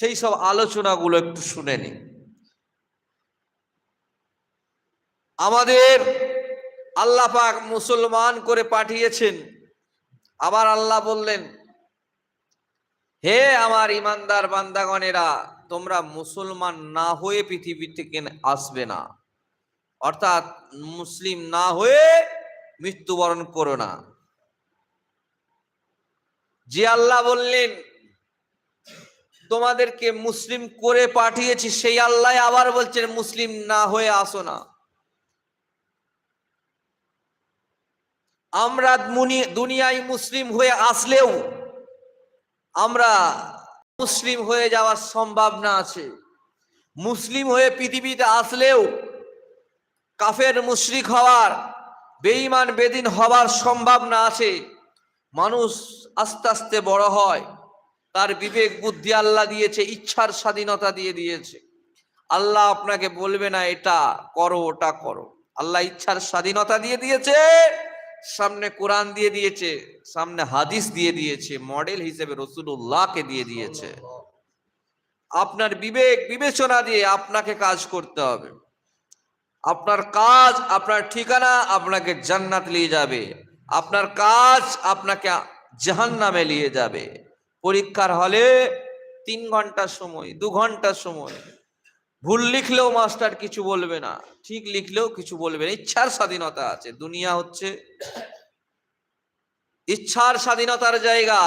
সেই সব আলোচনাগুলো একটু শুনে নি আমাদের আল্লাহ পাক মুসলমান করে পাঠিয়েছেন। আবার আল্লাহ বললেন, হে আমার ইমানদার বান্দাগণেরা, তোমরা মুসলমান না হয়ে পৃথিবী থেকে আসবে না। অর্থাৎ মুসলিম না হয়ে মৃত্যুবরণ করো না। যে আল্লাহ বললেন তোমাদেরকে মুসলিম করে পাঠিয়েছি, সেই আল্লাহ আবার বলছেন, মুসলিম না হয়ে আসো না। আমরা দুনিয়ায় মুসলিম হয়ে আসলেও আমরা মুসলিম হয়ে যাওয়ার সম্ভাবনা আছে। মুসলিম হয়ে পৃথিবীতে আসলেও কাফের মুশরিক হওয়ার, বেঈমান, বেদিন হওয়ার সম্ভাবনা আছে। মানুষ আস্তে আস্তে বড় হয়। তার বিবেক, বুদ্ধি আল্লাহ দিয়েছে, ইচ্ছার স্বাধীনতা দিয়ে দিয়েছে। আল্লাহ আপনাকে বলবে না, এটা করো, ওটা করো। আল্লাহ ইচ্ছার স্বাধীনতা দিয়ে দিয়েছে, সামনে কোরআন দিয়ে দিয়েছে, সামনে হাদিস দিয়ে দিয়েছে, মডেল হিসেবে রসুল্লাহকে দিয়ে দিয়েছে। আপনার বিবেক, বিবেচনা দিয়ে আপনাকে কাজ করতে হবে। আপনার কাজ, আপনার ঠিকানা আপনাকে জান্নাত নিয়ে যাবে। আপনার কাজ আপনাকে জাহান নামে নিয়ে যাবে। পরীক্ষার হলে তিন ঘণ্টা সময়, দু ঘণ্টা সময়। ভুল লিখলেও মাস্টার কিছু বলবে না, ঠিক লিখলেও কিছু বলবে না। ইচ্ছার স্বাধীনতা আছে, দুনিয়া হচ্ছে ইচ্ছার স্বাধীনতার জায়গা।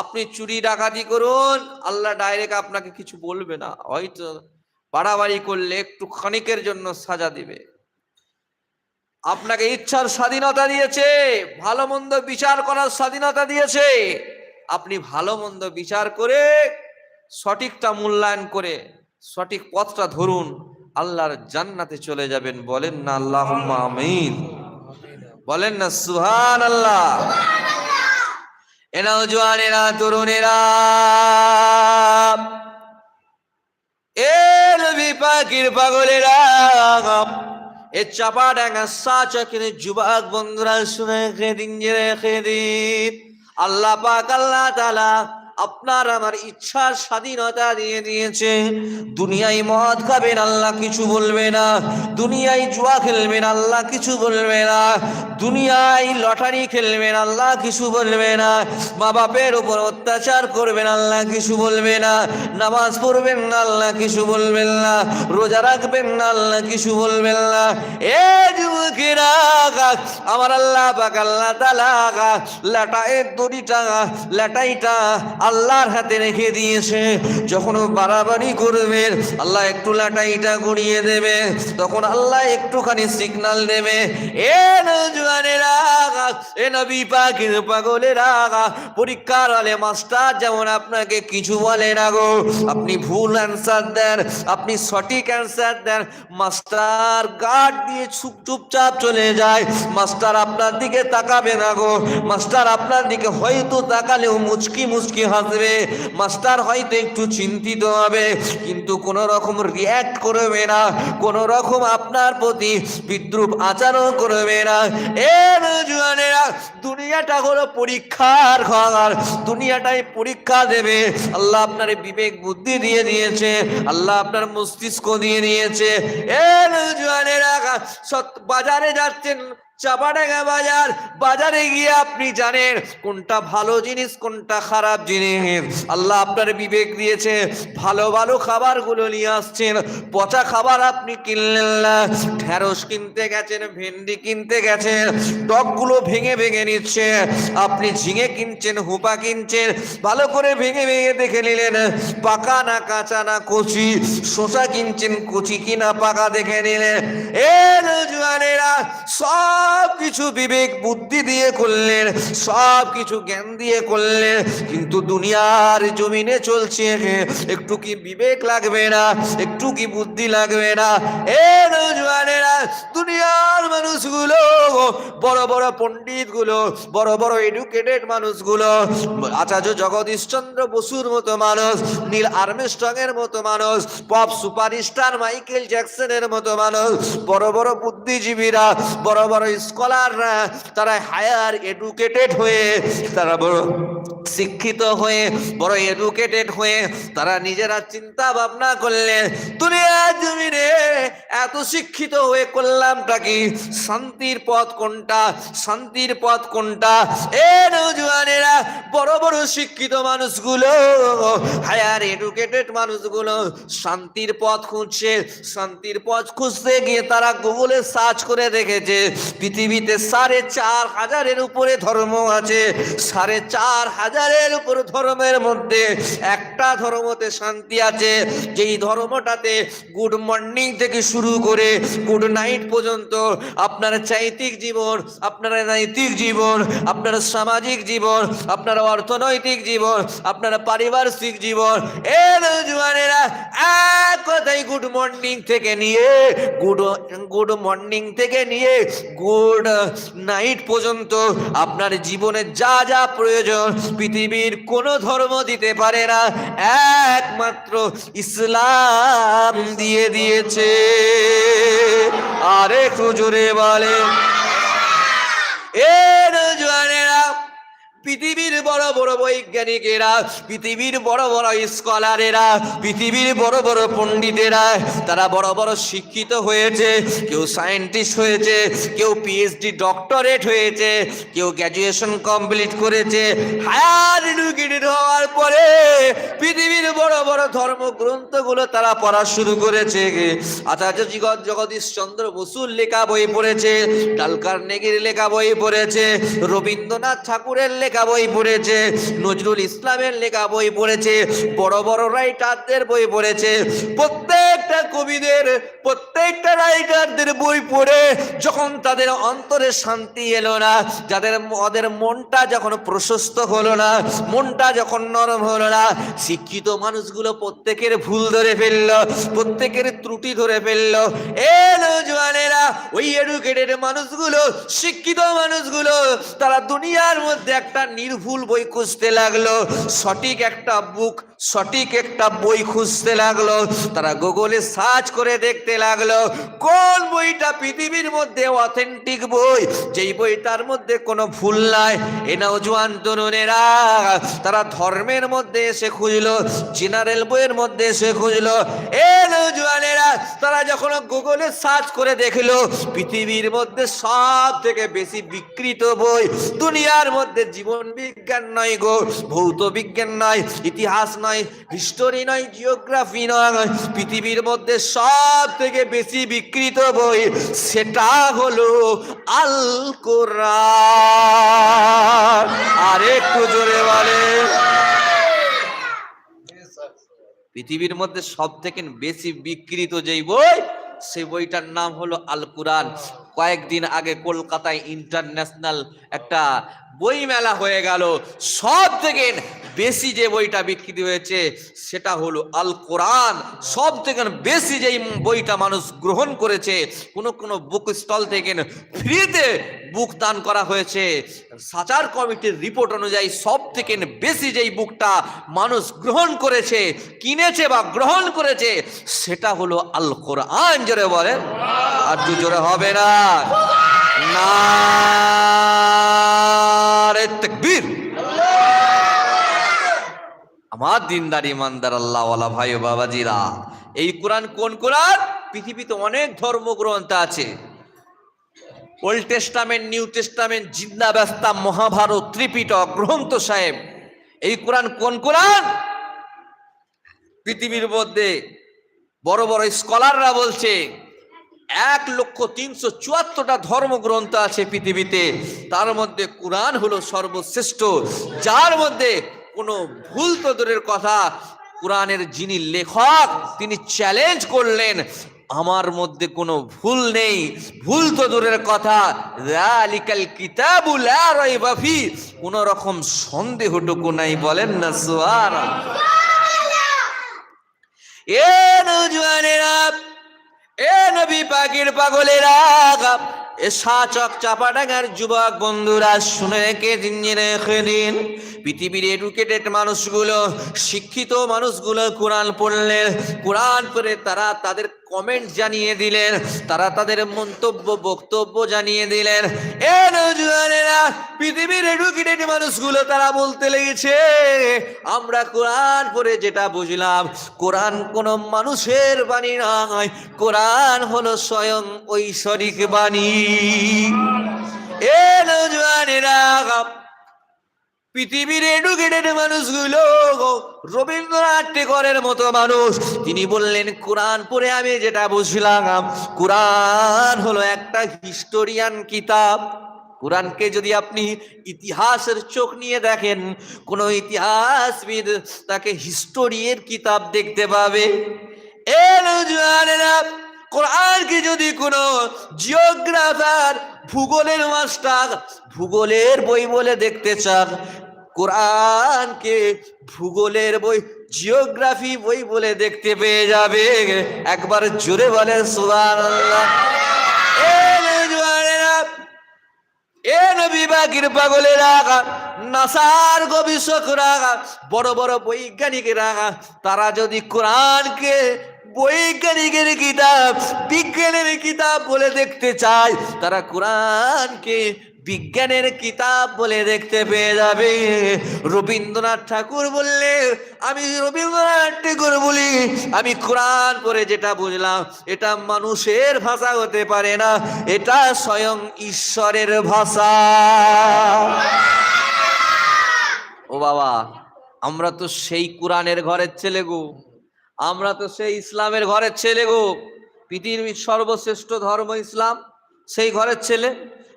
আপনি চুরি, ডাকাতি করুন, আল্লাহ ডাইরেক্ট আপনাকে কিছু বলবে না। হয়তো বাড়াবাড়ি করলে একটু ক্ষণিকের জন্য সাজা দিবে। আপনাকে ইচ্ছার স্বাধীনতা দিয়েছে, ভালো মন্দ বিচার করার স্বাধীনতা দিয়েছে। আপনি ভালো মন্দ বিচার করে, সঠিকটা মূল্যায়ন করে, সঠিক পথটা ধরুন, আল্লাহর জান্নাতে চলে যাবেন বলেন না আল্লাহ আমিন। বলেন না সুহান আল্লাহ এনাও জোয়ানেরা, তরুণেরা। এ নবী পাগলেরা। এ চাপা ডাঙ্গা সাচকের যুবক বন্ধুরা, শুনে খেদিন রেখে দিন। আল্লাহ পাক আল্লাহ তালা আপনার আমার ইচ্ছার স্বাধীনতা দিয়ে দিয়েছে। দুনিয়ায় মদ খাবেন, আল্লাহ কিছু বলবে না। দুনিয়ায় জুয়া খেলবেন, আল্লাহ কিছু বলবে না। দুনিয়ায় লটারি খেলবেন, আল্লাহ কিছু বলবে না। মা বাপের উপর অত্যাচার করবেন, আল্লাহ কিছু বলবে না। নামাজ পড়বেন না, আল্লাহ কিছু বলবেন না। রোজা রাখবেন না, আল্লাহ কিছু বলবেন না। এ যুবকেরা আমার আল্লাহ পাক, আল্লাহ তালা লাটায়ের দড়িটা লাটাইটা আল্লাহর হাতে রেখে দিয়েছে। যখন বাড়াবাড়ি করবেন আল্লাহ একটু লাটাইটা গড়িয়ে দেবে, তখন আল্লাহ একটুখানি সিগনাল দেবে, এ নজওয়ানেরা এ নবী পাখির পাগলেরা পরীক্ষার হলে মাস্টার যেমন আপনাকে কিছু বলে না গো। আপনি ভুল অ্যান্সার দেন, আপনি সঠিক অ্যান্সার দেন, মাস্টার গার্ড দিয়ে চুপ চুপচাপ চলে যায়। মাস্টার আপনার দিকে তাকাবে না গো। মাস্টার আপনার দিকে হয়তো তাকালেও মুচকি মুচকি হাসবে। মাস্টার হয়তো একটু চিন্তিত হবে, কিন্তু কোনো রকম রিয়্যাক্ট করবে না কোনো রকম আপনার প্রতি বিদ্রুপ আচরণ করবে না। এ জুয়ানেরা দুনিয়াটা হলো পরীক্ষার ঘর, দুনিয়াটাই পরীক্ষা দেবে। আল্লাহ আপনার বিবেক বুদ্ধি দিয়ে দিয়েছে, আল্লাহ আপনার মস্তিষ্ক দিয়ে দিয়েছে। এ জুয়ানেরা সত- বাজারে যাচ্ছেন চাপাডাঙ্গা বাজার, বাজারে গিয়ে আপনি জানেন কোনটা ভালো জিনিস, কোনটা খারাপ জিনিস। আল্লাহ আপনার বিবেক দিয়েছে, ভালো ভালো খাবারগুলো নিয়ে আসছেন। পচা খাবার আপনি কিনলেন না। ঢেঁড়স কিনতে গেছেন, ভেন্ডি কিনতে গেছেন, টকগুলো ভেঙে ভেঙে নিচ্ছে। আপনি ঝিঙে কিনছেন, হুপা কিনছেন, ভালো করে ভেঙে ভেঙে দেখে নিলেন, পাকা না কাঁচা না কচি। শসা কিনছেন, কচি কিনা পাকা দেখে নিলেন। এ জুয়ানেরা সব কিছু বিবেক বুদ্ধি দিয়ে করলেন, সব কিছু জ্ঞান দিয়ে করলেন, কিন্তু দুনিয়ার জমিনে চলছে। একটু কি বিবেক লাগবে না? একটু কি বুদ্ধি লাগবে না? এ দুনিয়ার মানুষগুলো, বড় বড় পণ্ডিতগুলো বড় বড় এডুকেটেড মানুষগুলো, আচার্য জগদীশ চন্দ্র বসুর মতো মানুষ, নীল আর্মস্ট্রং এর মতো মানুষ, পপ সুপারস্টার মাইকেল জ্যাকসনের মতো মানুষ, বড় বড় বুদ্ধিজীবীরা, বড় বড় স্কলাররা তারা হায়ার এডুকেটেড হয়ে, তারা বড় শিক্ষিত হয়ে, বড় এডুকেটেড হয়ে, তারা নিজেরা চিন্তা ভাবনা করলে, দুনিয়া জমিনে এত শিক্ষিত হয়ে করলামটা কি? শান্তির পথ কোনটা? শান্তির পথ কোনটা? এ নৌজওয়ানেরা, বড় বড় শিক্ষিত মানুষগুলো হায়ার এডুকেটেড মানুষগুলো শান্তির পথ খুঁজছে, শান্তির পথ খুঁজতে গিয়ে তারা গুগলে সার্চ করে দেখেছে। পৃথিবীতে সাড়ে চার হাজারের উপরে ধর্ম আছে, সাড়ে চার হাজারের উপর ধর্মের মধ্যে একটা ধর্মতে শান্তি আছে। যেই ধর্মটাতে গুড মর্নিং থেকে শুরু করে গুড নাইট পর্যন্ত আপনার চাইতিক জীবন, আপনার নৈতিক জীবন, আপনার সামাজিক জীবন, আপনার অর্থনৈতিক জীবন, আপনার পারিপার্শ্বিক জীবন এ নৌজওয়ানেরা এক কথাই গুড মর্নিং থেকে নিয়ে, গুড গুড মর্নিং থেকে নিয়ে গুড নাইট পর্যন্ত আপনার জীবনে যা যা প্রয়োজন, পৃথিবীর কোনো ধর্ম দিতে পারে না, একমাত্র ইসলাম দিয়ে দিয়েছে। আরে একটু জোরে বলে, এ নজওয়ানেরা পৃথিবীর বড় বড় বৈজ্ঞানিকেরা, পৃথিবীর বড় বড় স্কলারেরা, পৃথিবীর বড় বড় পণ্ডিতেরা, তারা বড় বড় শিক্ষিত হয়েছে, কেউ সায়েন্টিস্ট হয়েছে, কেউ পিএইচডি ডক্টরেট হয়েছে, কেউ গ্র্যাজুয়েশন কমপ্লিট করেছে। হায়ার এডুকেটেড হওয়ার পরে পৃথিবীর বড় বড় ধর্মগ্রন্থগুলো তারা পড়া শুরু করেছে। আচার্য জগৎ জগদীশ চন্দ্র বসুর লেখা বই পড়েছে, ডালকার নেগির লেখা বই পড়েছে, রবীন্দ্রনাথ ঠাকুরের লেখা বই পড়েছে, নজরুল ইসলামের লেখা বই পড়েছে, বড় বড় রাইটারদের বই পড়েছে, প্রত্যেকটা কবিদের, প্রত্যেকটা রাইটারদের বই পড়ে যখন তাদের অন্তরে শান্তি এলো না, যাদের ওদের মনটা যখন প্রশস্ত হলো না, মনটা যখন নরম হলো না, শিক্ষিত মানুষগুলো প্রত্যেকের ভুল ধরে ফেলল, প্রত্যেকের ত্রুটি ধরে ফেলল। এ নজওয়ানেরা ওই এডুকেটেড মানুষগুলো, শিক্ষিত মানুষগুলো, তারা দুনিয়ার মধ্যে একটা নির্ভুল বই খুঁজতে লাগল। সঠিক একটা বুক সঠিক একটা বই খুঁজতে লাগল। তারা গুগলে সার্চ করে দেখতে লাগল, কোন বইটা পৃথিবীর মধ্যে অথেন্টিক বই? যেই বইটার মধ্যে কোনো ভুল নাই, এ নওজোয়ান তরুণেরা। তারা ধর্মের মধ্যে এসে খুঁজলো জেনারেল বইয়ের মধ্যে এসে খুঁজলো, এ নওজোয়ানেরা তারা যখন গুগলে সার্চ করে দেখল, পৃথিবীর মধ্যে সব থেকে বেশি বিকৃত বই, দুনিয়ার মধ্যে জীবন বিজ্ঞান নয় গো, ভৌত বিজ্ঞান নয়, ইতিহাস নয়, হিস্টোরি নয়, জিওগ্রাফি নয়, পৃথিবীর মধ্যে সব থেকে বেশি বিকৃত বই, সেটা হলো আল কোরআন আর একটু জোরে বলে পৃথিবীর মধ্যে সব থেকে বেশি বিকৃত যেই বই সে বইটার নাম হলো আল কুরআন কয়েকদিন আগে কলকাতায় ইন্টারন্যাশনাল একটা বই মেলা হয়ে গেল। সব থেকে বেশি যে বইটা বিক্রি হয়েছে, সেটা হলো আল কোরআন। সব থেকে বেশি যেই বইটা মানুষ গ্রহণ করেছে, কোনো কোনো বুক স্টল থেকে ফ্রিতে বুক দান করা হয়েছে। সাচার কমিটির রিপোর্ট অনুযায়ী সব থেকে বেশি যেই বুকটা মানুষ গ্রহণ করেছে, কিনেছে বা গ্রহণ করেছে, সেটা হলো আল কোরআন। জোরে বলেন। আর জোরে হবে না। তাকবীর। আমার দিনদার ইমানদার আল্লাহওয়ালা ভাই ও বাবাজিরা, এই কোরআন কোন কোরআন? পৃথিবীতে অনেক ধর্মগ্রন্থ আছে। ওল্ড টেস্টামেন্ট, নিউ টেস্টামেন্ট, জিন্দা ব্যস্তা, মহাভারত, ত্রিপিটক, গ্রন্থ সাহেব, এই কোরআন কোন কোরআন? পৃথিবীর মধ্যে বড় বড় স্কলাররা বলছে এক লক্ষ তিনশো চুয়াত্তরটা ধর্মগ্রন্থ আছে পৃথিবীতে। তার মধ্যে কোরআন হলো সর্বশ্রেষ্ঠ। যার মধ্যে কোনো ভুল তো দূরের কথা কোরআনের যিনি লেখক, তিনি চ্যালেঞ্জ করলেন, আমার মধ্যে কোনো ভুল নেই। ভুল তো দূরের কথা রালিকাল কিতাবুল বাফি কোন রকম সন্দেহটুকু নাই, বলেন না সোয়ার এ নজওয়ানেরা এ নবী পাখির পাগলেরা এ সাচক চাপাডাঙ্গার যুবক বন্ধুরা, শুনে কে দিন রেখে দিন পৃথিবীর এডুকেটেড মানুষগুলো, শিক্ষিত মানুষগুলো কোরআন পড়লে, কোরআন পড়ে তারা তাদের কমেন্ট জানিয়ে দিলেন, তারা তাদের মন্তব্য, বক্তব্য জানিয়ে দিলেন। এ নজুয়ানেরা পৃথিবীর এডুকেটেড মানুষগুলো তারা বলতে লেগেছে, আমরা কোরআন পড়ে যেটা বুঝলাম, কোরআন কোনো মানুষের বাণী নয়, কোরআন হলো স্বয়ং ঐশ্বরিক বাণী। এ নজুয়ানেরা পৃথিবীর এডুকেটেড মানুষগুলো রবীন্দ্রনাথ টেগরের মতো মানুষ। তিনি বললেন, কোরআন পড়ে আমি যেটা বুঝলাম, কোরআন হলো একটা হিস্টোরিয়ান কিতাব। কোরআনকে যদি আপনি ইতিহাসের চোখ নিয়ে দেখেন, কোন ইতিহাসবিদ তাকে হিস্টোরিয়ার কিতাব দেখতে পাবে। কোরআনকে যদি কোনো জিওগ্রাফার, ভূগোলের মাস্টার, ভূগোলের বই বলে দেখতে চান কোরআনকে ভূগোলের বই, জিওগ্রাফি বই বলে দেখতে পেয়ে যাবে। একবার জোরে বলে সুবহানাল্লাহ। এ নবী বাকির পাগলেরা, নাসার গবেষকরা বড় বড় বৈজ্ঞানিকেরা, তারা যদি কোরআনকে বৈজ্ঞানিকের কিতাব, বিজ্ঞানের কিতাব বলে দেখতে চায়, তারা কোরআনকে বিজ্ঞানের কিতাব বলে দেখতে পেয়ে যাবে। রবীন্দ্রনাথ ঠাকুর বললে, আমি রবীন্দ্রনাথ ঠাকুর বলি, আমি কোরআন পড়ে যেটা বুঝলাম, এটা মানুষের ভাষা হতে পারে না, এটা স্বয়ং ঈশ্বরের ভাষা। ও বাবা, আমরা তো সেই কোরআনের ঘরের ছেলে গো, আমরা তো সেই ইসলামের ঘরের ছেলে গো। পৃথিবীর সর্বশ্রেষ্ঠ ধর্ম ইসলাম, সেই ঘরের ছেলে।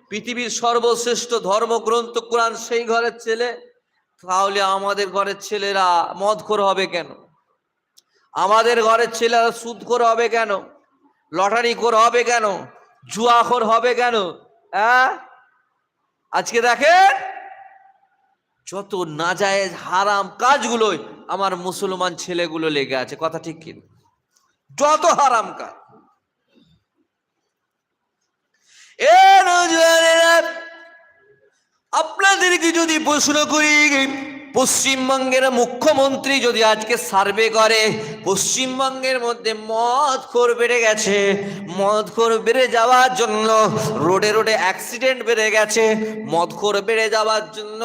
পৃথিবীর সর্বশ্রেষ্ঠ ধর্মগ্রন্থ কোরআন সেই ঘরের ছেলে? তাহলে আমাদের ঘরের ছেলেরা মদখোর হবে কেন? আমাদের ঘরের ছেলেরা সুদখোর হবে কেন? লটারি খোর হবে কেন? জুয়াখোর হবে কেন? আজকে দেখেন, যত নাজায়েজ হারাম কাজগুলোই আমার মুসলমান ছেলেগুলো লেগে আছে, কথা ঠিক কি যত হারাম কাজ। আপনাদেরকে যদি প্রশ্ন করি, পশ্চিমবঙ্গের মুখ্যমন্ত্রী যদি আজকে সার্ভে করে, পশ্চিমবঙ্গের মধ্যে মদ খোর বেড়ে গেছে। মদ খোর বেড়ে যাওয়ার জন্য রোডে রোডে অ্যাক্সিডেন্ট বেড়ে গেছে। মদ খোর বেড়ে যাওয়ার জন্য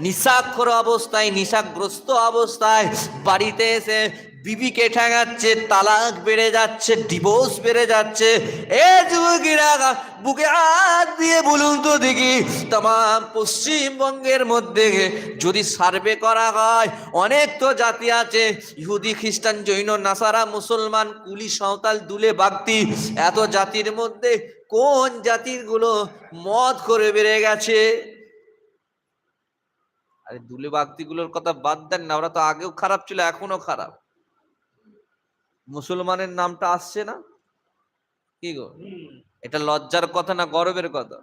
নিশাক্ষর অবস্থায় নিশাগ্রস্ত অবস্থায় বাড়িতে এসে বিবিকে ঠেঙাচ্ছে, তালাক বেড়ে যাচ্ছে ডিভোর্স বেড়ে যাচ্ছে। এ যুবকেরা, বুকে হাত দিয়ে বলুন তো দেখি তাম পশ্চিমবঙ্গের মধ্যে যদি সার্ভে করা হয়, অনেক তো জাতি আছে, ইহুদি, খ্রিস্টান, জৈন, নাসারা, মুসলমান, কুলি, সাঁওতাল, দুলে, বাগতি, এত জাতির মধ্যে কোন জাতিরগুলো মদ করে বেড়ে গেছে? আরে দুলে, বাগতিগুলোর কথা বাদ দেন না, ওরা তো আগেও খারাপ ছিল এখনও খারাপ। মুসলমানের নামটা আসছে না? কি গো? এটা লজ্জার কথা না গর্বের কথা?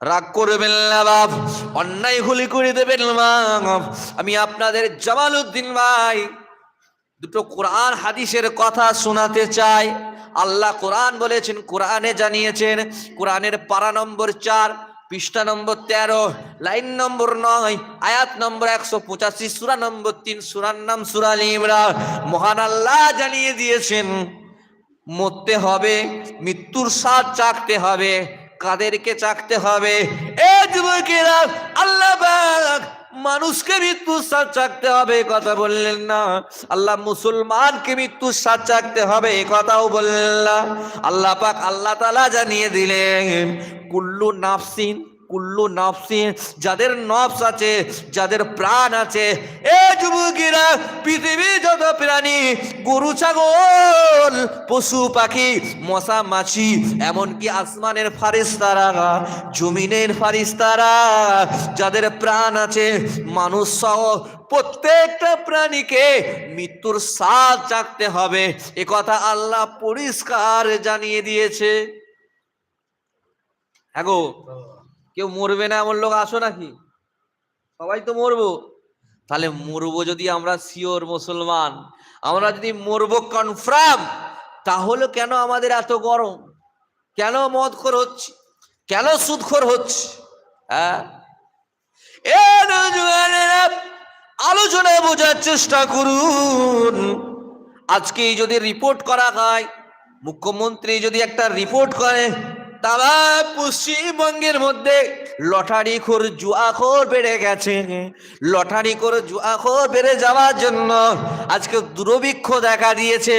রাগ করবেন না বাপ, অন্যায় হুলি করে দেবেন বাপ। আমি আপনাদের জামাল উদ্দিন ভাই, দুটো কোরআন হাদিসের কথা শোনাতে চাই। আল্লাহ কোরআন বলেছেন, কোরআনে জানিয়েছেন, কোরআনের পারা নম্বর চার পৃষ্ঠা নম্বর তেরো, লাইন নম্বর নয়, আয়াত নম্বর একশো পঁচাশি, সুরা নম্বর তিন, সুরার নাম সুরাল ইমরান। মহান আল্লাহ জানিয়ে দিয়েছেন, মরতে হবে, মৃত্যুর সাথ চাকতে হবে, কাদেরকে চাকতে হবে? এ যুবকেরা, আল্লাহ মানুষকে মৃত্যুর স্বাদ চাকতে হবে কথা বললেন না। আল্লাহ মুসলমানকে মৃত্যুর স্বাদ চাকতে হবে কথাও বললেন না। আল্লাহ পাক আল্লাহ তালা জানিয়ে দিলেন, কুল্লু নাফসিন কুল্লু নাফসিন যাদের নফস আছে, যাদের প্রাণ আছে, এ যুবকেরা, পৃথিবী যত প্রাণী, গরু, ছাগল, পশু, পাখি, মশা, মাছি, এমনকি আসমানের ফারিস্তারা, জমিনের ফারিস্তারা, যাদের প্রাণ আছে, মানুষ সহ প্রত্যেকটা প্রাণীকে মৃত্যুর স্বাদ চাকতে হবে। এ কথা আল্লাহ পরিষ্কার জানিয়ে দিয়েছে। হ্যাঁ কেউ মরবে না এমন লোক আসো নাকি? সবাই তো মরবো। তাহলে মরবো যদি আমরা শিওর মুসলমান আমরা যদি মরবো কনফার্ম তাহলে কেন আমাদের এত গরম? কেন মদখোর হচ্ছে? কেন সুদখোর হচ্ছে? হ্যাঁ? এ নওজোয়ানেরা, আলোচনা বোঝার চেষ্টা করুন। আজকেই যদি রিপোর্ট করা হয় মুখ্যমন্ত্রী যদি একটা রিপোর্ট করে তারা পশ্চিমবঙ্গের মধ্যে লটারি খোর জুয়াখোর বেড়ে গেছে। লটারি করে জুয়াখোর বেড়ে যাওয়ার জন্য আজকে দুরভিক্ষ দেখা দিয়েছে।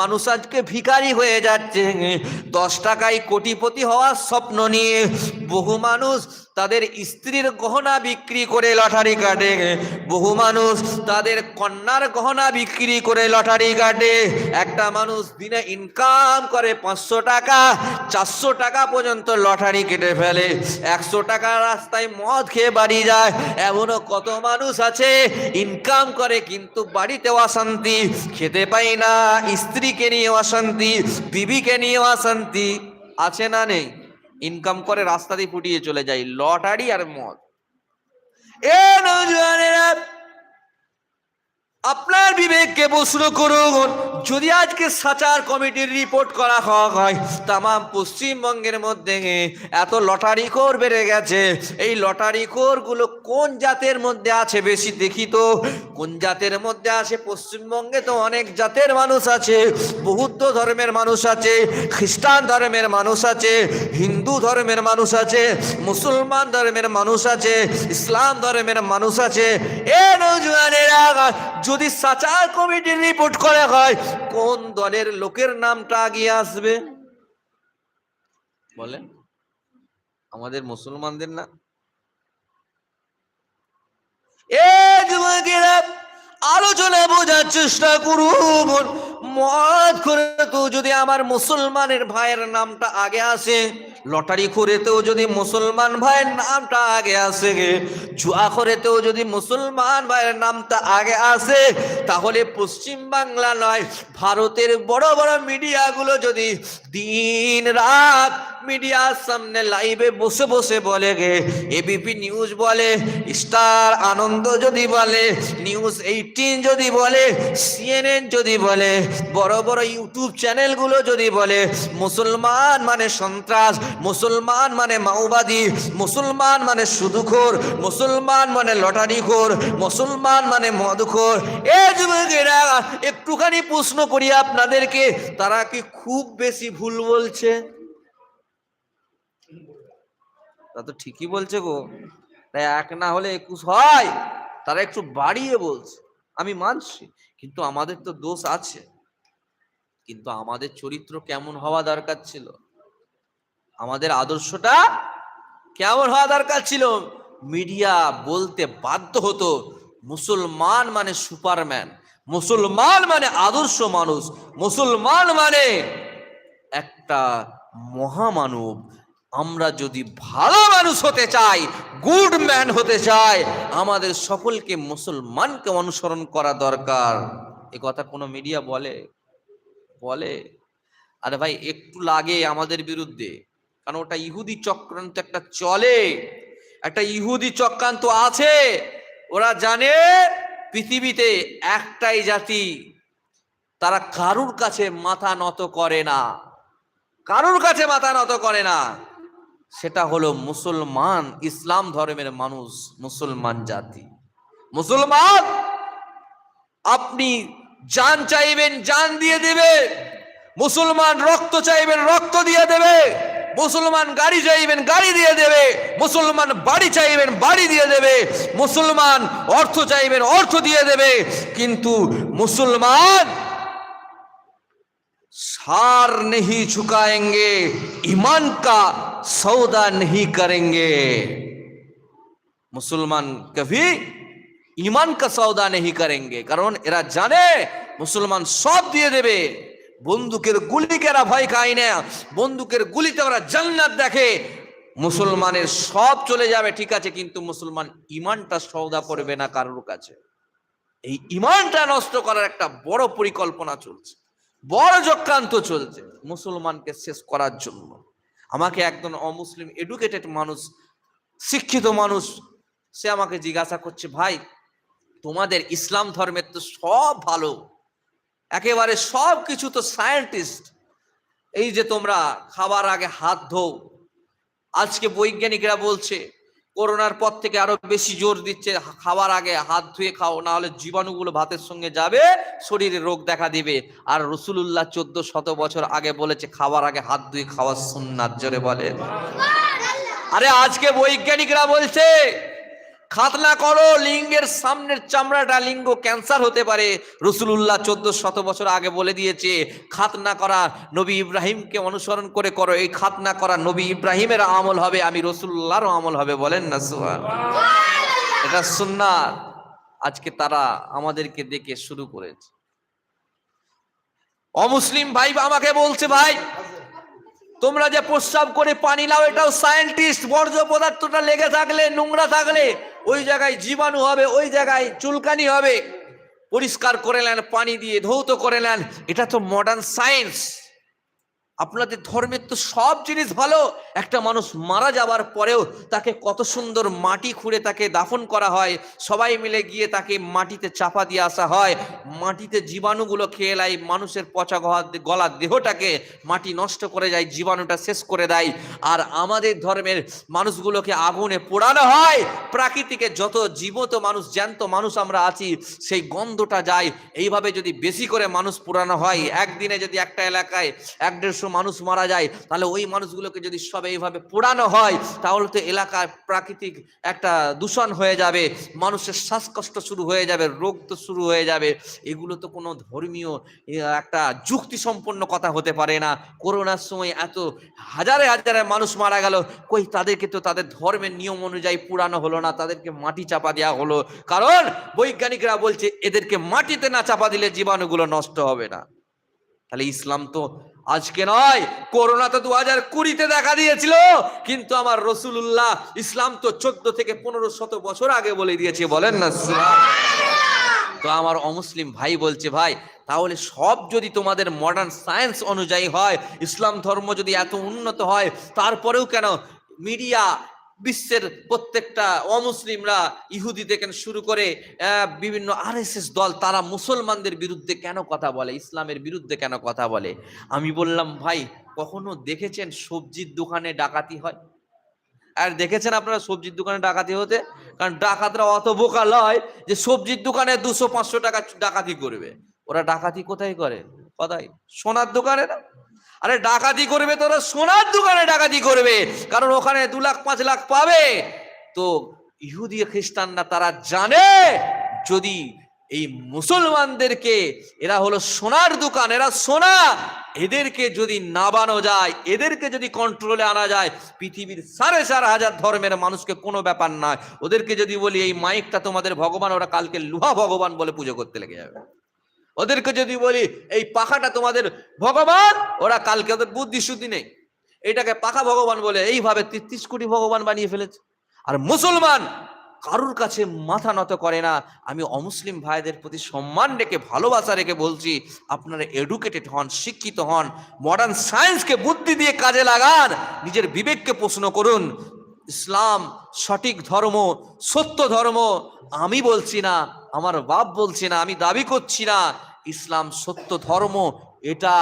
মানুষ আজকে ভিকারি হয়ে যাচ্ছে। দশ টাকায় কোটিপতি হওয়ার স্বপ্ন নিয়ে বহু মানুষ তাদের স্ত্রীর গহনা বিক্রি করে লটারি কাটে। বহু মানুষ তাদের কন্যার গহনা বিক্রি করে লটারি কাটে। একটা মানুষ দিনে ইনকাম করে পাঁচশো টাকা, চারশো টাকা পর্যন্ত লটারি কেটে ফেলে। একশো টাকা রাস্তায় মদ খেয়ে বাড়ি যায়। এমনও কত মানুষ আছে ইনকাম করে কিন্তু বাড়িতে অশান্তি, খেতে পাই না, স্ত্রীকে নিয়ে অশান্তি, বিবিকে নিয়ে অশান্তি, আছে না নেই? ইনকাম করে রাস্তা দিয়ে ফুটিয়ে চলে যায় লটারি আর মদ। এ আপনার বিবেককে প্রশ্ন করুন, যদি আজকে সাচার কমিটির রিপোর্ট করা হয় তাম পশ্চিমবঙ্গের মধ্যে এত লটারি কোর বেড়ে গেছে। এই লটারি গুলো কোন জাতের মধ্যে আছে বেশি দেখি তো? কোন জাতের মধ্যে আছে? পশ্চিমবঙ্গে তো অনেক জাতের মানুষ আছে, বৌদ্ধ ধর্মের মানুষ আছে, খ্রিস্টান ধর্মের মানুষ আছে, হিন্দু ধর্মের মানুষ আছে, মুসলমান ধর্মের মানুষ আছে, ইসলাম ধর্মের মানুষ আছে। এ নজওয়ানেরা যদি সাচার কমিটি রিপোর্ট করা হয়, কোন দলের লোকের নামটা আগিয়ে আসবে? বলেন। আমাদের মুসলমানদের না। আলোচনা বোঝার চেষ্টা করুন। মদ করে তো যদি আমার মুসলমানের ভাইয়ের নামটা আগে আসে, লটারি করেতেও যদি মুসলমান ভাইয়ের নামটা আগে আসে জুয়া করেতেও যদি মুসলমান ভাইয়ের নামটা আগে আসে, তাহলে পশ্চিম বাংলা নয়, ভারতের বড় বড় মিডিয়াগুলো যদি দিন রাত মিডিয়ার সামনে লাইভে বসে বসে বলে গে, এবিপি নিউজ বলে, স্টার আনন্দ যদি বলে, নিউজ এইটিন যদি বলে, সিএনএন যদি বলে, বড় বড় ইউটিউব চ্যানেলগুলো যদি বলে, মুসলমান মানে সন্ত্রাস, মুসলমান মানে মাওবাদী, মুসলমান মানে সুদুখোর, মুসলমান মানে লটারিখোর, মুসলমান মানে মদখোর। এ যুবকেরা, একটুখানি প্রশ্ন করি আপনাদেরকে, তারা কি খুব বেশি ভুল বলছে? তা তো ঠিকই বলছে গো। তাই এক না হলে একুশ হয়, তারা একটু বাড়িয়ে বলছে। আমি মানছি, কিন্তু আমাদের তো দোষ আছে। কিন্তু আমাদের চরিত্র কেমন হওয়া দরকার ছিল? আমাদের আদর্শটা কেমন হওয়া দরকার ছিল? মিডিয়া বলতে বাধ্য হতো, মুসলমান মানে সুপারম্যান, মুসলমান মানে আদর্শ মানুষ, মুসলমান মানে একটা মহামানব। আমরা যদি ভালো মানুষ হতে চাই গুড ম্যান হতে চাই, আমাদের সকলকে মুসলমানকে অনুসরণ করা দরকার। এ কথা কোনো মিডিয়া বলে? বলে? আরে ভাই, একটু লাগে আমাদের বিরুদ্ধে। কারণ ওটা ইহুদি চক্রান্ত একটা চলে। একটা ইহুদি চক্রান্ত আছে। ওরা জানে পৃথিবীতে একটাই জাতি। তারা কারুর কাছে মাথা নত করে না। কারুর কাছে মাথা নত করে না। সেটা হলো মুসলমান, ইসলাম ধর্মের মানুষ, মুসলমান জাতি। মুসলমান, আপনি যান চাইবেন যান দিয়ে দেবে। মুসলমান রক্ত চাইবেন, রক্ত দিয়ে দেবে। মুসলমান গাড়ি চাইবেন, গাড়ি দিয়ে দেবে। মুসলমান বাড়ি চাইবেন, বাড়ি দিয়ে দেবে। মুসলমান অর্থ চাইবেন, অর্থ দিয়ে দেবে। কিন্তু মুসলমান সার নেহি ঝুকায়েঙ্গে, ইমান কা सौदा नहीं करेंगे মুসলমান কভি ইমান কা সৌদা নেহি করেঙ্গে কারণ এরা জানে মুসলমান সব দিয়ে দেবে বন্দুকের গুলিকে এরা ভয় খায় না বন্দুকের গুলিতে ওরা জান্নাত দেখে মুসলমানের সব চলে যাবে ঠিক আছে কিন্তু মুসলমান ইমানটা সৌদা করবে না কারোর কাছে এই ইমানটা নষ্ট করার একটা বড় পরিকল্পনা চলছে বড় চক্রান্ত চলছে মুসলমানকে শেষ করার জন্য আমাকে একজন অমুসলিম এডুকেটেড মানুষ, শিক্ষিত মানুষ, সে আমাকে জিজ্ঞাসা করছে, ভাই, তোমাদের ইসলাম ধর্মের তো সব ভালো, একেবারে সব কিছু তো সায়েন্টিস্ট এই যে তোমরা খাবার আগে হাত ধো আজকে বৈজ্ঞানিকরা বলছে করোনার পর থেকে আরও বেশি জোর দিচ্ছে, খাওয়ার আগে হাত ধুয়ে খাও না হলে জীবাণুগুলো ভাতের সঙ্গে যাবে, শরীরে রোগ দেখা দিবে। আর রসুলুল্লাহ চোদ্দ শত বছর আগে বলেছে, খাওয়ার আগে হাত ধুয়ে খাওয়ার সুন্নাত, জোরে বলে আরে আজকে বৈজ্ঞানিকরা বলছে খাতনা করো লিঙ্গের সামনের চামড়াটা লিঙ্গ ক্যান্সার হতে পারে। রসুলুল্লাহ চোদ্দ শত বছর আগে বলে দিয়েছে খাতনা করা নবী ইব্রাহিমকে অনুসরণ করে করো এই খাতনা করা নবী ইব্রাহিমের আমল হবে আমি রসুল্লাহরও আমল হবে বলেন না সুহান এটা সুন্নাত। আজকে তারা আমাদেরকে দেখে শুরু করেছে। অমুসলিম ভাই আমাকে বলছে ভাই তোমরা যে প্রস্রাব করে পানি লাও এটাও সায়েন্টিস্ট বর্জ্য পদার্থটা লেগে থাকলে নোংরা থাকলে ওই জায়গায় জীবাণু হবে, ওই জায়গায় চুলকানি হবে। পরিষ্কার করে নেন, পানি দিয়ে ধৌত করে নেন। এটা তো মডার্ন সায়েন্স আপনাদের ধর্মের তো সব জিনিস ভালো। একটা মানুষ মারা যাবার পরেও তাকে কত সুন্দর মাটি খুঁড়ে তাকে দাফন করা হয়। সবাই মিলে গিয়ে তাকে মাটিতে চাপা দিয়ে আসা হয়। মাটিতে জীবাণুগুলো খেয়ে লাই মানুষের পচা গলা- গলার দেহটাকে মাটি নষ্ট করে যায় জীবাণুটা শেষ করে দেয়। আর আমাদের ধর্মের মানুষগুলোকে আগুনে পোড়ানো হয়। প্রাকৃতিকে যত জীবত মানুষ, জ্যান্ত মানুষ আমরা আছি, সেই গন্ধটা যায়। এইভাবে যদি বেশি করে মানুষ পোড়ানো হয়, একদিনে যদি একটা এলাকায় এক দেড়শো মানুষ মারা যায়, তাহলে ওই মানুষগুলোকে যদি সব এইভাবে পোড়ানো হয়, তাহলে তো এলাকার প্রাকৃতিক একটা দূষণ হয়ে যাবে, মানুষের শ্বাসকষ্ট শুরু হয়ে যাবে, রোগ তো শুরু হয়ে যাবে। এগুলো তো কোনো ধর্মীয় একটা যুক্তি সম্পন্ন কথা হতে পারে না। করোনার সময় এত হাজারে হাজারে মানুষ মারা গেল, কই তাদেরকে তো তাদের ধর্মের নিয়ম অনুযায়ী পুরানো হলো না, তাদেরকে মাটি চাপা দেওয়া হলো। কারণ বৈজ্ঞানিকরা বলছে, এদেরকে মাটিতে না চাপা দিলে জীবাণুগুলো নষ্ট হবে না। তাহলে ইসলাম তো আজকে নয় করোনা তো দু হাজার কুড়িতে দেখা দিয়েছিল, কিন্তু আমার রসুল্লাহ ইসলাম তো চোদ্দ থেকে পনেরো শত বছর আগে বলে দিয়েছে, বলেন না তো আমার অমুসলিম ভাই বলছে, ভাই, তাহলে সব যদি তোমাদের মডার্ন সায়েন্স অনুযায়ী হয়, ইসলাম ধর্ম যদি এত উন্নত হয়, তারপরেও কেন মিডিয়া বিশ্বের প্রত্যেকটা অমুসলিমরা ইহুদি থেকে শুরু করে বিভিন্ন আরএসএস দল, তারা মুসলমানদের বিরুদ্ধে কেন কথা বলে? ইসলামের বিরুদ্ধে কেন কথা বলে? আমি বললাম, ভাই, কখনো দেখেছেন সবজির দোকানে ডাকাতি হয়? আর দেখেছেন আপনারা সবজির দোকানে ডাকাতি হতে? কারণ ডাকাতরা অত বোকা লয় যে সবজির দোকানে দুশো পাঁচশো টাকা ডাকাতি করবে। ওরা ডাকাতি কোথায় করে? কোথায়। সোনার দোকানে না? আরে ডাকাতি করবে তো ওরা সোনার দোকানে ডাকাতি করবে, কারণ ওখানে দু লাখ, পাঁচ লাখ পাবে। তো ইহুদি খ্রিস্টানরা তারা জানে, যদি এই মুসলমানদেরকে, এরা হলো সোনার দোকান, এরা সোনা, এদেরকে যদি নাবানো যায়, এদেরকে যদি কন্ট্রোলে আনা যায়, পৃথিবীর সাড়ে চার হাজার ধর্মের মানুষকে কোনো ব্যাপার নয়। ওদেরকে যদি বলি, এই মাইকটা তোমাদের ভগবান, ওরা কালকে লুহা ভগবান বলে পুজো করতে লেগে যাবে। ওদেরকে যদি বলি, এই পাখাটা তোমাদের ভগবান? ওরা কালকে ওদের বুদ্ধি শুদ্ধি নেই। এটাকে পাখা ভগবান বলে, এইভাবে তেত্রিশ কোটি ভগবান বানিয়ে ফেলেছে। আর মুসলমান কারুর কাছে মাথা নত করে না। আমি অমুসলিম ভাইদের প্রতি সম্মান রেখে, ভালোবাসা রেখে বলছি, আপনারা এডুকেটেড হন, শিক্ষিত হন মডার্ন সায়েন্সকে বুদ্ধি দিয়ে কাজে লাগান, নিজের বিবেককে প্রশ্ন করুন। ইসলাম সঠিক ধর্ম, সত্য ধর্ম, আমি বলছি না, আমার বাপ বলছি না, আমি দাবি করছি না। ইসলাম সত্য ধর্ম, এটা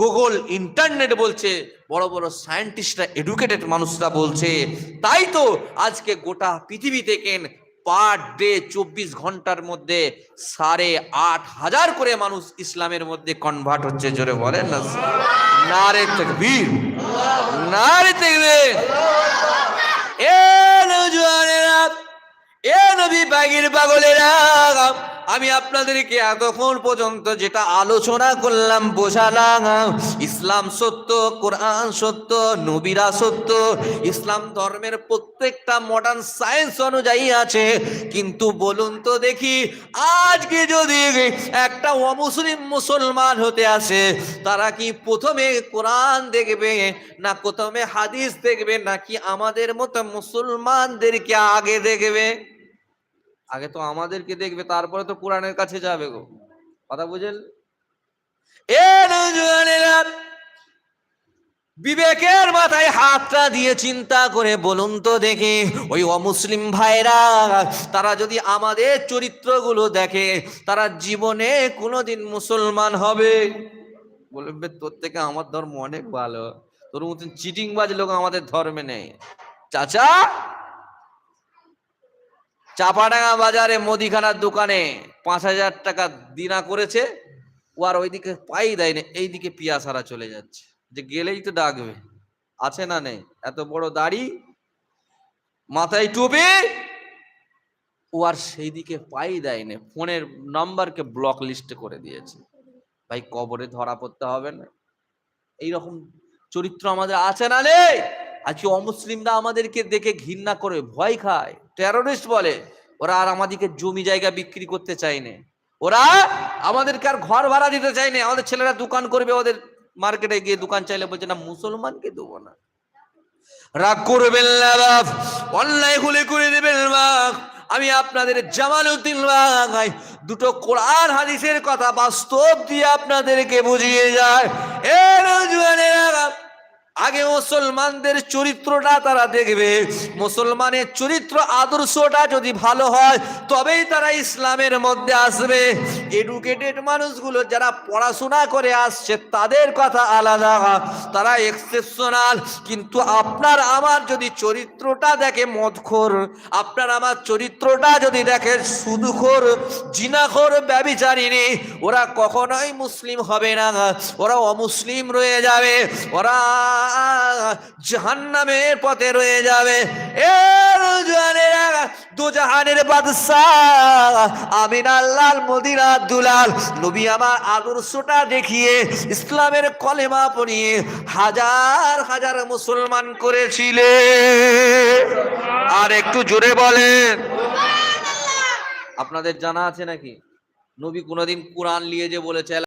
গুগল ইন্টারনেট বলছে, বড় বড় সায়েন্টিস্টরা, এডুকেটেড মানুষরা বলছে। তাই তো আজকে গোটা পৃথিবী থেকে পার ডে চব্বিশ ঘণ্টার মধ্যে সাড়ে আট হাজার করে মানুষ ইসলামের মধ্যে কনভার্ট হচ্ছে, জোরে বলেন না। নারে তকবীর নারে তকবীর। এ নজওয়ানেরা এ নবী পাগির পাগলেরা। আমি আপনাদেরকে এতক্ষণ পর্যন্ত যেটা আলোচনা করলাম বোঝালাম। ইসলাম সত্য, কোরআন সত্য, নবীরা সত্য, ইসলাম ধর্মের প্রত্যেকটা মডার্ন সায়েন্স অনুযায়ী আছে। কিন্তু বলুন তো দেখি, আজকে যদি একটা অমুসলিম মুসলমান হতে আসে, তারা কি প্রথমে কোরআন দেখবে, না প্রথমে হাদিস দেখবে, নাকি আমাদের মতো মুসলমানদেরকে আগে দেখবে? আগে তো আমাদেরকে দেখবে, তারপরে তো কোরআনের কাছে যাবে গো। কথা বুঝেন এ বিবেকের মাথায় হাতটা দিয়ে চিন্তা করে বলুন তো দেখে, ওই অমুসলিম ভাইরা, তারা যদি আমাদের চরিত্রগুলো দেখে, তারা জীবনে কোনোদিন মুসলমান হবে। বলবে তোর থেকে আমার ধর্ম অনেক ভালো। তোর মতন চিটিংবাজ লোক আমাদের ধর্মে নেই। চাচা চাপাডাঙ্গা বাজারে মুদিখানার দোকানে পাঁচ হাজার টাকা দিনা করেছে, ও আর ওইদিকে পাই দেয় না এইদিকে পিয়াসারা চলে যাচ্ছে। যে গেলেই তো ডাকবে, আছে না নেই? এত বড় দাড়ি, মাথায় টুপি, ও আর সেই দিকে পাই দেয় না ফোনের নাম্বারকে ব্লক লিস্টে করে দিয়েছে। ভাই, কবরে ধরা পড়তে হবে না। এইরকম চরিত্র আমাদের আছে না নেই? আজকে অমুসলিমরা আমাদেরকে দেখে ঘৃণা করে ভয় খায়। টেরোরিস্ট বলে ওরা আর আমাদেরকে জমি জায়গা বিক্রি করতে চায় না। ওরা আমাদেরকে আর ঘর ভাড়া দিতে চায় না। আমাদের ছেলেরা দোকান করবে ওদের মার্কেটে গিয়ে দোকান চাইলে বলছে না মুসলমানকে দেবো না। রাগ করবেন অন্যায় খুলে করে দেবেন আমি আপনাদের জামালউদ্দিন ভাই দুটো কোরআন হাদিসের কথা বাস্তব দিয়ে আপনাদেরকে বুঝিয়ে যায়। এ নওজোয়ানেরা, আগে মুসলমানদের চরিত্রটা তারা দেখবে। মুসলমানের চরিত্র, আদর্শটা যদি ভালো হয়, তবেই তারা ইসলামের মধ্যে আসবে। এডুকেটেড মানুষগুলো যারা পড়াশোনা করে আসছে, তাদের কথা আলাদা। তারা এক্সেপশনাল কিন্তু আপনার আমার যদি চরিত্রটা দেখে মদখোর, আপনার আমার চরিত্রটা যদি দেখে সুদখোর, জিনাখোর, ব্যবিচারিণী, ওরা কখনোই মুসলিম হবে না। ওরা অমুসলিম রয়ে যাবে। ওরা জাহান্নামের পথে রয়ে যাবে। দুজাহানের বাদশাহ, আমিন মদিনা দুলাল। নবী আমার আদর্শটা দেখিয়ে, ইসলামের কলেমা পড়িয়ে হাজার হাজার মুসলমান করেছিলে। আর একটু জোরে বলেন। আপনাদের জানা আছে নাকি? নবী কোনোদিন কোরআন নিয়ে যে বলেছে